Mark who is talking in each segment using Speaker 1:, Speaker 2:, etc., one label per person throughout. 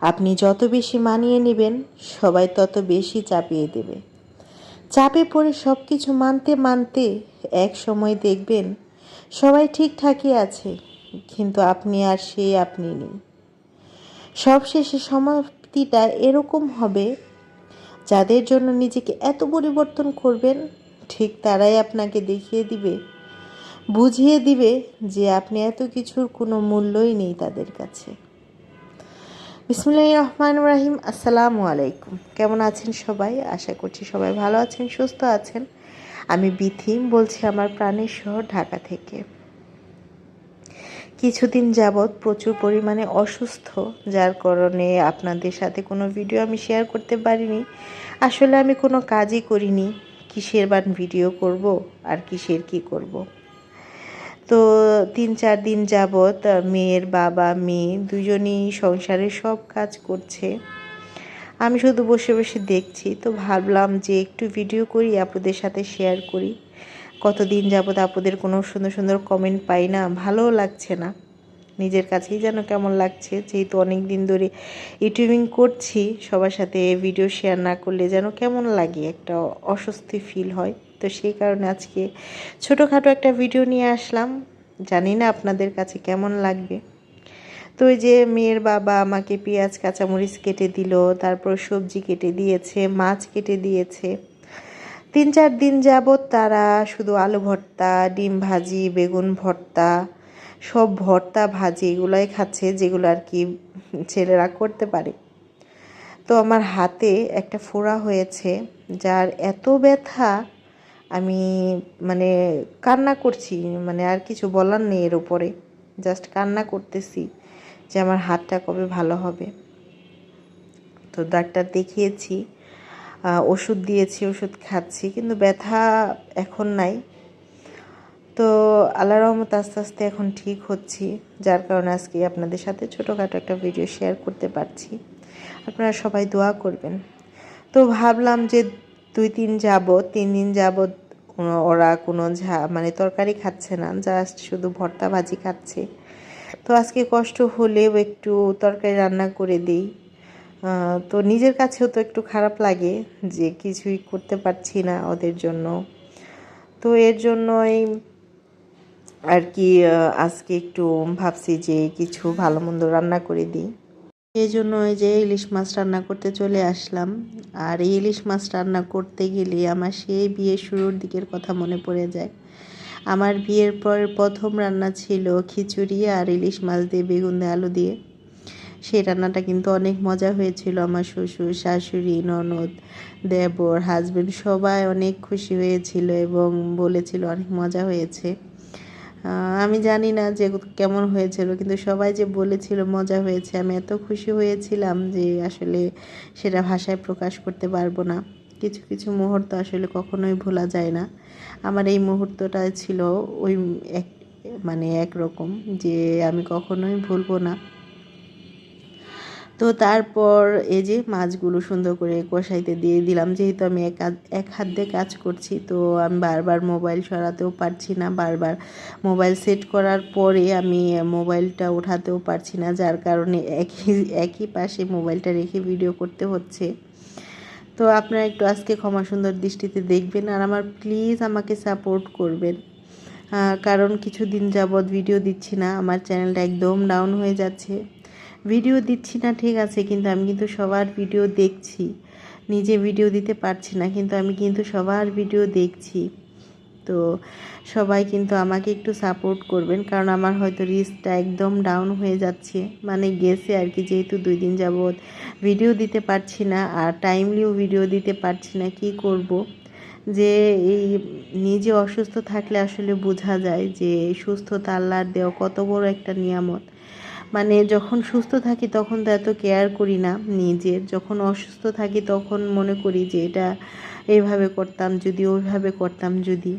Speaker 1: আপনি যত বেশি মানিয়ে নেবেন, সবাই তত বেশি চাপিয়ে দেবে। চাপে পড়ে সব কিছু মানতে মানতে এক সময় দেখবেন, সবাই ঠিকঠাকই আছে, কিন্তু আপনি আর সেই আপনি নেই। সবশেষে সমাপ্তিটা এরকম হবে, যাদের জন্য নিজেকে এত পরিবর্তন করবেন, ঠিক তারাই আপনাকে দেখিয়ে দিবে, বুঝিয়ে দিবে যে আপনি এত কিছুর কোনো মূল্যই নেই তাদের কাছে। বিসমুল্লাহ রহমান রাহিম আসসালামু আলাইকুম। কেমন আছেন সবাই? আশা করছি সবাই ভালো আছেন, সুস্থ আছেন। আমি বিথিম, বলছি আমার প্রাণের শহর ঢাকা থেকে। কিছুদিন যাবৎ প্রচুর পরিমাণে অসুস্থ, যার কারণে আপনাদের সাথে কোনো ভিডিও আমি শেয়ার করতে পারিনি। আসলে আমি কোনো কাজই করিনি। কিসের বান ভিডিও করব আর কিসের কি করব। তো তিন চার দিন যাবৎ মেয়ের বাবা, মেয়ে দুজনেই সংসারের সব কাজ করছে। আমি শুধু বসে বসে দেখছি, তো ভাবলাম যে একটু ভিডিও করি, আপুদের সাথে শেয়ার করি। কতদিন যাবৎ আপুদের কোনো সুন্দর সুন্দর কমেন্ট পাই না, ভালোও লাগছে না। নিজের কাছেই যেন কেমন লাগছে, যেহেতু অনেক দিন ধরে ইউটিউবিং করছি, সবার সাথে ভিডিও শেয়ার না করলে যেন কেমন লাগে, একটা অস্বস্তি ফিল হয়। তো সেই কারণে আজকে ছোটোখাটো একটা ভিডিও নিয়ে আসলাম। জানি না আপনাদের কাছে কেমন লাগবে। তো ওই যে মেয়ের বাবা আমাকে পেঁয়াজ, কাঁচামরিচ কেটে দিল, তারপর সবজি কেটে দিয়েছে, মাছ কেটে দিয়েছে। তিন চার দিন যাবৎ তারা শুধু আলু ভর্তা, ডিম ভাজি, বেগুন ভর্তা, সব ভর্তা, ভাজি এগুলোই খাচ্ছে, যেগুলো আর কি ছেলেরা করতে পারে। তো আমার হাতে একটা ফোড়া হয়েছে, যার এত ব্যথা আমি মানে কান্না করছি মানে আর কিছু বলার নেই এর উপরে। জাস্ট কান্না করতেছি যে আমার হাতটা কবে ভালো হবে। তো ডাক্তার দেখিয়েছি ওষুধ দিয়েছি, ওষুধ খাচ্ছি, কিন্তু ব্যথা এখন নাই। তো আল্লাহ রহমত আস্তে আস্তে এখন ঠিক হচ্ছি, যার কারণে আজকে আপনাদের সাথে ছোটোখাটো একটা ভিডিও শেয়ার করতে পারছি। আপনারা সবাই দোয়া করবেন। তো ভাবলাম যে দুই তিন যাবত তিন দিন যাবত ওরা কোনো ঝা মানে তরকারি খাচ্ছে না জাস্ট শুধু ভর্তা ভাজি খাচ্ছে। তো আজকে কষ্ট হলেও একটু তরকারি রান্না করে দিই। তো নিজের কাছেও তো একটু খারাপ লাগে যে কিছুই করতে পারছি না ওদের জন্য। তো এর জন্যই আর কি আজকে একটু ভাবছি যে কিছু ভালো মন্দ রান্না করে দিই। এই জন্য ওই যে ইলিশ মাছ রান্না করতে চলে আসলাম। আর এই ইলিশ মাছ রান্না করতে গেলে আমার সেই বিয়ের শুরুর দিকের কথা মনে পড়ে যায়। আমার বিয়ের পর প্রথম রান্না ছিল খিচুড়ি আর ইলিশ মাছ দিয়ে বেগুন দিয়ে আলু দিয়ে। সেই রান্নাটা কিন্তু অনেক মজা হয়েছিল। আমার শ্বশুর, শাশুড়ি, ননদ, দেবর হাজবেন্ড সবাই অনেক খুশি হয়েছিল এবং বলেছিল অনেক মজা হয়েছে। আমি জানি না যে কেমন হয়েছিল, কিন্তু সবাই যে বলেছিল মজা হয়েছে, আমি এত খুশি হয়েছিলাম যে আসলে সেটা ভাষায় প্রকাশ করতে পারব না। কিছু কিছু মুহূর্ত আসলে কখনোই ভোলা যায় না। আমার এই মুহূর্তটা ছিল ওই এক মানে একরকম যে আমি কখনোই ভুলবো না। তো তারপর এই যে মাছগুলো সুন্দর করে কষাইতে দিয়ে দিলাম, যেহেতু আমি এক এক হাত দিয়ে কাজ করছি, তো আমি বারবার মোবাইল সরাতেও পারছি না। বারবার মোবাইল সেট করার পরে আমি মোবাইলটা ওঠাতেও পারছি না, যার কারণে একই একই পাশে মোবাইলটা রেখে ভিডিও করতে হচ্ছে। তো আপনারা একটু আজকে ক্ষমা সুন্দর দৃষ্টিতে দেখবেন আর আমার প্লিজ আমাকে সাপোর্ট করবেন। কারণ কিছুদিন যাবৎ ভিডিও দিচ্ছি না, আমার চ্যানেলটা একদম ডাউন হয়ে যাচ্ছে। ভিডিও দিচ্ছি না, ঠিক আছে, কিন্তু আমি কিন্তু সবার ভিডিও দেখছি। নিজে ভিডিও দিতে পারছি না, কিন্তু আমি কিন্তু সবার ভিডিও দেখছি। তো সবাই কিন্তু আমাকে একটু সাপোর্ট করবেন, কারণ আমার হয়তো রিস্কটা একদম ডাউন হয়ে যাচ্ছে। মানে গেছে আর কি, যেহেতু দুই দিন যাবৎ ভিডিও দিতে পারছি না, আর টাইমলিও ভিডিও দিতে পারছি না, কি করব? যে এই নিজে অসুস্থ থাকলে আসলে বোঝা যায় যে সুস্থতা আল্লাহর দেওয়া কত বড় একটা নিয়ামত। মানে যখন সুস্থ থাকি তখন তো এত কেয়ার করি না নিজের। যখন অসুস্থ থাকি তখন মনে করি যে এটা এইভাবে করতাম যদি, ওইভাবে করতাম যদি।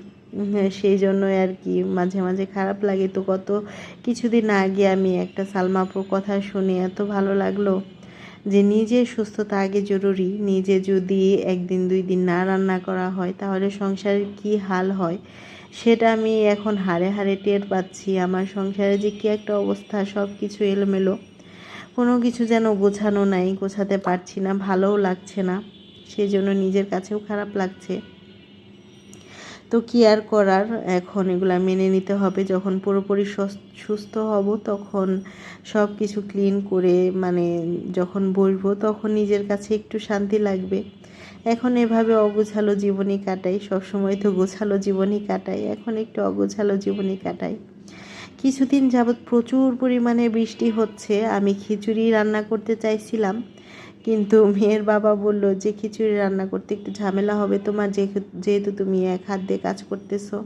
Speaker 1: সেই জন্যই আর কি মাঝে মাঝে খারাপ লাগে। তো কত কিছুদিন আগে আমি একটা সালমাপুর কথা শুনে এত ভালো লাগল। যে নিজের সুস্থতা আগে জরুরি, নিজে যদি একদিন, দুই দিন না রান্না করা হয়, তাহলে সংসারের কি হাল হয়? সেটা আমি এখন হারে হারে টের পাচ্ছি। আমার সংসারে যে কী একটা অবস্থা সব কিছু এলোমেলো। কোনো কিছু যেন গোছানো নাই, গোছাতে পারছি না, ভালোও লাগছে না। সেই জন্য নিজের কাছেও খারাপ লাগছে। তো কি আর করার? এখন এগুলা মেনে নিতে হবে। যখন পুরোপুরি সুস্থ হব তখন সব কিছু ক্লিন করে মানে যখন বসবো তখন নিজের কাছে একটু শান্তি লাগবে। এখন এভাবে অগোছালো জীবনই কাটাই। সবসময় তো গোছালো জীবনই কাটাই। এখন একটু অগোছালো জীবনই কাটাই। কিছুদিন যাবৎ প্রচুর পরিমাণে বৃষ্টি হচ্ছে। আমি খিচুড়ি রান্না করতে চাইছিলাম। কিন্তু মেয়ের বাবা বলল, যে খিচুড়ি রান্না করতে একটু ঝামেলা হবে তোমার যেহেতু তুমি এক হাত দিয়ে কাজ করতেছো,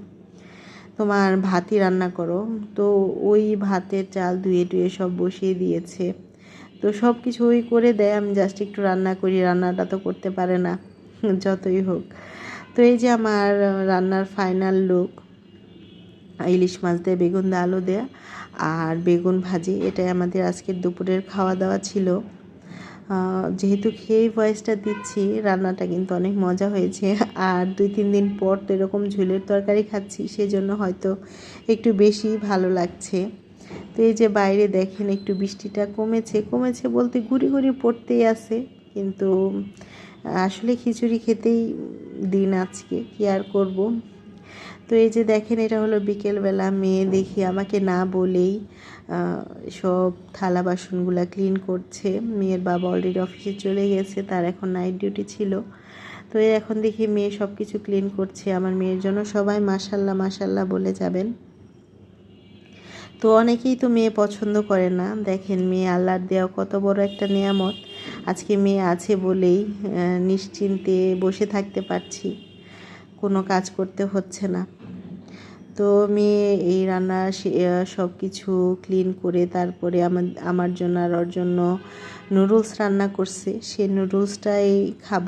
Speaker 1: তোমার ভাতই রান্না করো। তো ওই ভাতের চাল ধুয়ে টুয়ে সব বসিয়ে দিয়েছে। তো সব কিছু ওই করে দেয়, আমি জাস্ট একটু রান্না করি, রান্নাটা তো করতে পারে না, যতই হোক। তো এই যে আমার রান্নার ফাইনাল লুক ইলিশ মাছ দিয়ে, বেগুন দিয়ে, আলু দেয়া, আর বেগুন ভাজি, এটাই আমাদের আজকের দুপুরের খাওয়া দাওয়া ছিল। যেহেতু খেয়েই ভয়েসটা দিচ্ছি, রান্নাটা কিন্তু অনেক মজা হয়েছে। আর দুই তিন দিন পর তো এরকম ঝোলের তরকারি খাচ্ছি সেই জন্য হয়তো একটু বেশি ভালো লাগছে। তো এই যে বাইরে দেখেন একটু বৃষ্টিটা কমেছে কমেছে বলতে ঘুরি ঘুরি পড়তেই আছে। কিন্তু আসলে খিচুড়ি খেতেই দিন আজকে, কি আর করব? তো এই যে দেখেন, এটা হলো বিকেলবেলা, মেয়ে দেখি আমাকে না বলেই সব থালা বাসনগুলা ক্লিন করছে। মেয়ের বাবা অলরেডি অফিসে চলে গেছে, তার এখন নাইট ডিউটি ছিল। তো এখন দেখি মেয়ে সব কিছু ক্লিন করছে। আমার মেয়ের জন্য সবাই মাসাল্লাহ মাসাল্লাহ বলে যাবেন। তো অনেকেই তো মেয়ে পছন্দ করে না। দেখেন মেয়ে আল্লাহর দেওয়া কত বড় একটা নিয়ামত। আজকে মেয়ে আছে বলেই নিশ্চিন্তে বসে থাকতে পারছি। কোনো কাজ করতে হচ্ছে না। তো মেয়ে এই রান্না সব কিছু ক্লিন করে তারপরে আমার আমার জন্য আর ওর জন্য নুডলস রান্না করছে। সেই নুডলসটাই খাব।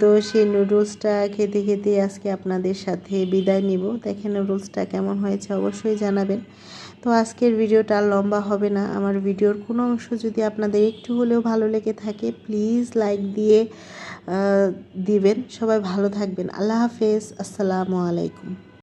Speaker 1: তো সেই নুডলসটা খেতে খেতে আজকে আপনাদের সাথে বিদায় নিব। দেখেন নুডলসটা কেমন হয়েছে অবশ্যই জানাবেন। তো আজকের ভিডিওটা লম্বা হবে না। আমার ভিডিওর কোনো অংশ যদি আপনাদের একটু হলেও ভালো লেগে থাকে প্লিজ লাইক দিয়ে দিবেন। সবাই ভালো থাকবেন। আল্লাহ হাফেজ। আসসালামু আলাইকুম।